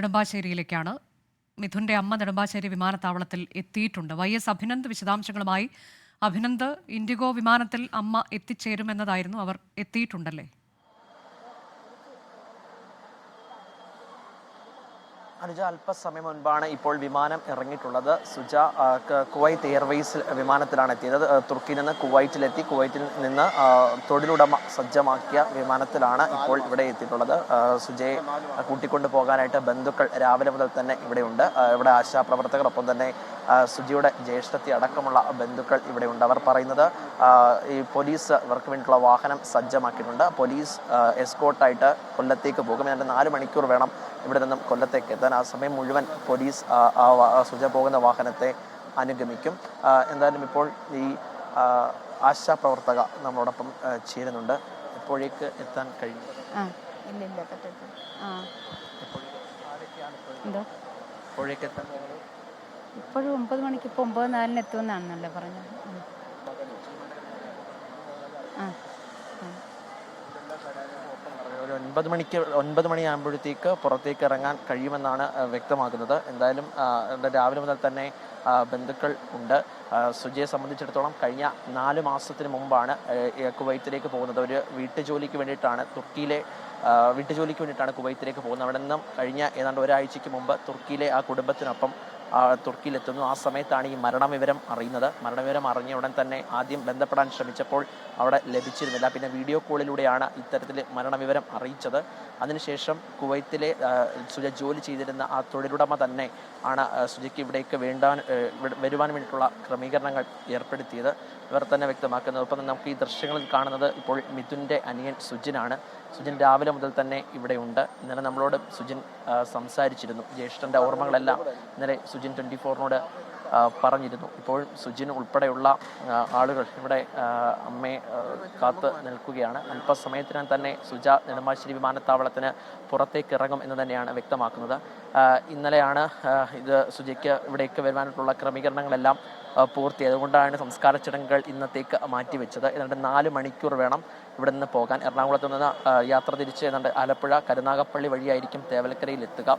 നെടുമ്പാശ്ശേരിയിലേക്കാണ് മിഥുന്റെ അമ്മ നെടുമ്പാശ്ശേരി വിമാനത്താവളത്തിൽ എത്തിയിട്ടുണ്ട്. വൈ എസ് അഭിനന്ദ് വിശദാംശങ്ങളുമായി. അഭിനന്ദ് ഇൻഡിഗോ വിമാനത്തിൽ അമ്മ എത്തിച്ചേരുമെന്നതായിരുന്നു അവർ എത്തിയിട്ടുണ്ടല്ലേ? അനുജ അല്പസമയം മുൻപാണ് ഇപ്പോൾ വിമാനം ഇറങ്ങിയിട്ടുള്ളത്. സുജ കുവൈത്ത് എയർവേസ് വിമാനത്തിലാണ് എത്തിയത്. തുർക്കിയിൽ നിന്ന് കുവൈറ്റിലെത്തി. കുവൈറ്റിൽ നിന്ന് തൊഴിലുടമ സജ്ജമാക്കിയ വിമാനത്തിലാണ് ഇപ്പോൾ ഇവിടെ എത്തിയിട്ടുള്ളത്. സുജയെ കൂട്ടിക്കൊണ്ടു പോകാനായിട്ട് ബന്ധുക്കൾ രാവിലെ മുതൽ തന്നെ ഇവിടെയുണ്ട്. ഇവിടെ ആശാപ്രവർത്തകർ ഒപ്പം തന്നെ സുജിയുടെ ജ്യേഷ്ഠത്തി അടക്കമുള്ള ബന്ധുക്കൾ ഇവിടെയുണ്ട് അവർ പറയുന്നത് ഈ പോലീസ് ഇവർക്ക് വേണ്ടിയിട്ടുള്ള വാഹനം സജ്ജമാക്കിയിട്ടുണ്ട്. പോലീസ് എസ്കോട്ടായിട്ട് കൊല്ലത്തേക്ക് പോകും. എന്നിട്ട് നാല് മണിക്കൂർ വേണം ഇവിടെ നിന്നും കൊല്ലത്തേക്ക് എത്താൻ. ആ സമയം മുഴുവൻ പോലീസ് സുജ പോകുന്ന വാഹനത്തെ അനുഗമിക്കും. എന്തായാലും ഇപ്പോൾ ഈ ആശാ പ്രവർത്തക നമ്മളോടൊപ്പം ചേരുന്നുണ്ട്. എപ്പോഴേക്ക് എത്താൻ കഴിയും? എപ്പോഴേക്ക്? എത്താൻ ഇപ്പോഴും ഒമ്പത് മണിക്ക് ഇപ്പോൾ ഒമ്പത് നാലിന് എത്തുമെന്നാണല്ലോ പറഞ്ഞത്. ഒൻപത് മണിക്ക് ഒൻപത് മണിയാകുമ്പോഴത്തേക്ക് പുറത്തേക്ക് ഇറങ്ങാൻ കഴിയുമെന്നാണ് വ്യക്തമാക്കുന്നത്. എന്തായാലും രാവിലെ മുതൽ തന്നെ ബന്ധുക്കൾ ഉണ്ട്. സുജയെ സംബന്ധിച്ചിടത്തോളം കഴിഞ്ഞ നാല് മാസത്തിന് മുമ്പാണ് കുവൈത്തിലേക്ക് പോകുന്നത്. ഒരു വീട്ടുജോലിക്ക് വേണ്ടിയിട്ടാണ് തുർക്കിയിലെ വീട്ടുജോലിക്ക് വേണ്ടിയിട്ടാണ് കുവൈത്തിലേക്ക് പോകുന്നത്. അവിടെ നിന്നും കഴിഞ്ഞ ഏതാണ്ട് ഒരാഴ്ചയ്ക്ക് മുമ്പ് തുർക്കിയിലെ ആ കുടുംബത്തിനൊപ്പം തുർക്കിയിലെത്തുന്നു. ആ സമയത്താണ് ഈ മരണവിവരം അറിയുന്നത്. മരണവിവരം അറിഞ്ഞ ഉടൻ തന്നെ ആദ്യം ബന്ധപ്പെടാൻ ശ്രമിച്ചപ്പോൾ അവിടെ ലഭിച്ചിരുന്നില്ല. പിന്നെ വീഡിയോ കോളിലൂടെയാണ് ഇത്തരത്തിൽ മരണവിവരം അറിയിച്ചത്. അതിനുശേഷം കുവൈത്തിലെ സുജ ജോലി ചെയ്തിരുന്ന ആ തൊഴിലുടമ തന്നെ ആണ് സുജയ്ക്ക് ഇവിടേക്ക് വേണ്ടാൻ വരുവാൻ വേണ്ടിയിട്ടുള്ള ക്രമീകരണങ്ങൾ ഏർപ്പെടുത്തിയത്. ഇവർ തന്നെ വ്യക്തമാക്കുന്നത്. ഒപ്പം നമുക്ക് ഈ ദൃശ്യങ്ങളിൽ കാണുന്നത് ഇപ്പോൾ മിഥുന്റെ അനിയൻ സുജിനാണ്. സുജിൻ രാവിലെ മുതൽ തന്നെ ഇവിടെയുണ്ട്. ഇന്നലെ നമ്മളോട് സുജിൻ സംസാരിച്ചിരുന്നു. ജ്യേഷ്ഠന്റെ ഓർമ്മകളെല്ലാം ഇന്നലെ സുജിൻ ട്വന്റി ഫോറിനോട് പറഞ്ഞിരുന്നു. ഇപ്പോൾ സുജിൻ ഉൾപ്പെടെയുള്ള ആളുകൾ ഇവിടെ അമ്മയെ കാത്ത് നിൽക്കുകയാണ്. അല്പസമയത്തിനകം തന്നെ സുജ നെടുമ്പാശ്ശേരി വിമാനത്താവളത്തിന് പുറത്തേക്ക് ഇറങ്ങും എന്ന് തന്നെയാണ് വ്യക്തമാക്കുന്നത്. ഇന്നലെയാണ് ഇത് സുജയ്ക്ക് ഇവിടേക്ക് വരുവാനായിട്ടുള്ള ക്രമീകരണങ്ങളെല്ലാം പൂർത്തിയായത് പൂർത്തി. അതുകൊണ്ടാണ് സംസ്കാര ചടങ്ങുകൾ ഇന്നത്തേക്ക് മാറ്റിവെച്ചത്. ഏതാണ്ട് നാല് മണിക്കൂർ വേണം ഇവിടെ നിന്ന് പോകാൻ. എറണാകുളത്ത് നിന്ന് യാത്ര തിരിച്ച് ഏതാണ്ട് ആലപ്പുഴ കരുനാഗപ്പള്ളി വഴിയായിരിക്കും തേവലക്കരയിൽ എത്തുക.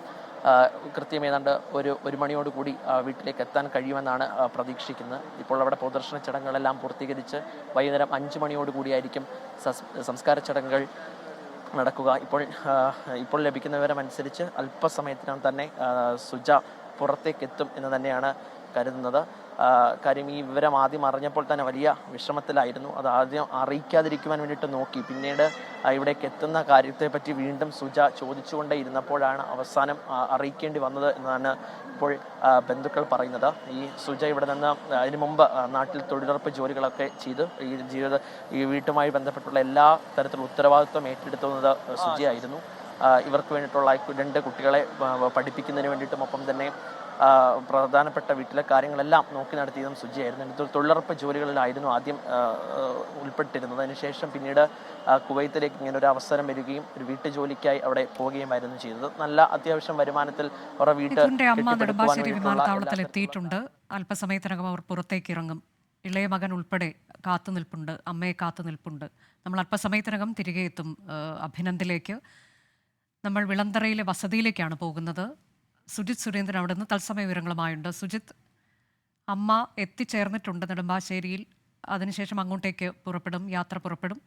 കൃത്യം ഏതാണ്ട് ഒരു ഒരു മണിയോടുകൂടി കൂടി വീട്ടിലേക്ക് എത്താൻ കഴിയുമെന്നാണ് പ്രതീക്ഷിക്കുന്നത്. ഇപ്പോൾ അവിടെ പ്രദർശന ചടങ്ങുകളെല്ലാം പൂർത്തീകരിച്ച് വൈകുന്നേരം അഞ്ച് മണിയോടുകൂടിയായിരിക്കും കൂടിയായിരിക്കും സംസ്കാര ചടങ്ങുകൾ നടക്കുക. ഇപ്പോൾ ഇപ്പോൾ ലഭിക്കുന്ന വിവരം അനുസരിച്ച് അല്പസമയത്തിനകം തന്നെ സുജ പുറത്തേക്ക് എത്തും എന്ന് തന്നെയാണ് കരുതുന്നത്. കാര്യം ഈ വിവരം ആദ്യം അറിഞ്ഞപ്പോൾ തന്നെ വലിയ വിഷമത്തിലായിരുന്നു അത് ആദ്യം അറിയിക്കാതിരിക്കുവാൻ വേണ്ടിയിട്ട് നോക്കി. പിന്നീട് ഇവിടേക്ക് എത്തുന്ന കാര്യത്തെപ്പറ്റി വീണ്ടും സുജ ചോദിച്ചുകൊണ്ടേ ഇരുന്നപ്പോഴാണ് അവസാനം അറിയിക്കേണ്ടി വന്നത് എന്നാണ് ഇപ്പോൾ ബന്ധുക്കൾ പറയുന്നത്. ഈ സുജ ഇവിടെ നിന്ന് അതിനു മുമ്പ് നാട്ടിൽ തൊഴിലുറപ്പ് ജോലികളൊക്കെ ചെയ്ത് ഈ ജീവിത ഈ വീട്ടുമായി ബന്ധപ്പെട്ടുള്ള എല്ലാ തരത്തിലുള്ള ഉത്തരവാദിത്വം ഏറ്റെടുത്തുന്നത് സുജയായിരുന്നു. ഇവർക്ക് വേണ്ടിയിട്ടുള്ള രണ്ട് കുട്ടികളെ പഠിപ്പിക്കുന്നതിന് വേണ്ടിയിട്ടും ഒപ്പം തന്നെ പ്രധാനപ്പെട്ട വീട്ടിലെ കാര്യങ്ങളെല്ലാം നോക്കി നടത്തിയതും സുജിയായിരുന്നു. തൊഴിലുറപ്പ് ജോലികളിലായിരുന്നു ആദ്യം ഉൾപ്പെട്ടിരുന്നത്. അതിനുശേഷം പിന്നീട് കുവൈത്തിലേക്ക് ഇങ്ങനെ ഒരു അവസരം വരികയും ഒരു വീട്ടു ജോലിക്കായി അവിടെ പോവുകയുമായിരുന്നു ചെയ്തത്. നല്ല അത്യാവശ്യം വരുമാനത്തിൽ അവരുടെ വീട്ട് എത്തിയിട്ടുണ്ട്. അല്പസമയത്തിനകം അവർ പുറത്തേക്ക് ഇറങ്ങും ഇളയ മകൻ ഉൾപ്പെടെ കാത്തു നിൽപ്പുണ്ട്. അമ്മയെ കാത്തു നിൽപ്പുണ്ട്. നമ്മൾ അല്പസമയത്തിനകം തിരികെ എത്തും അഭിനന്ദിലേക്ക്. നമ്മൾ വിളന്തറയിലെ വസതിയിലേക്കാണ് പോകുന്നത്. സുജിത് സുരേന്ദ്രൻ അവിടെ നിന്ന് തത്സമയ വിവരങ്ങളുമായുണ്ട്. സുജിത് അമ്മ എത്തിച്ചേർന്നിട്ടുണ്ട് നെടുമ്പാശ്ശേരിയിൽ. അതിനുശേഷം അങ്ങോട്ടേക്ക് പുറപ്പെടും യാത്ര പുറപ്പെടും.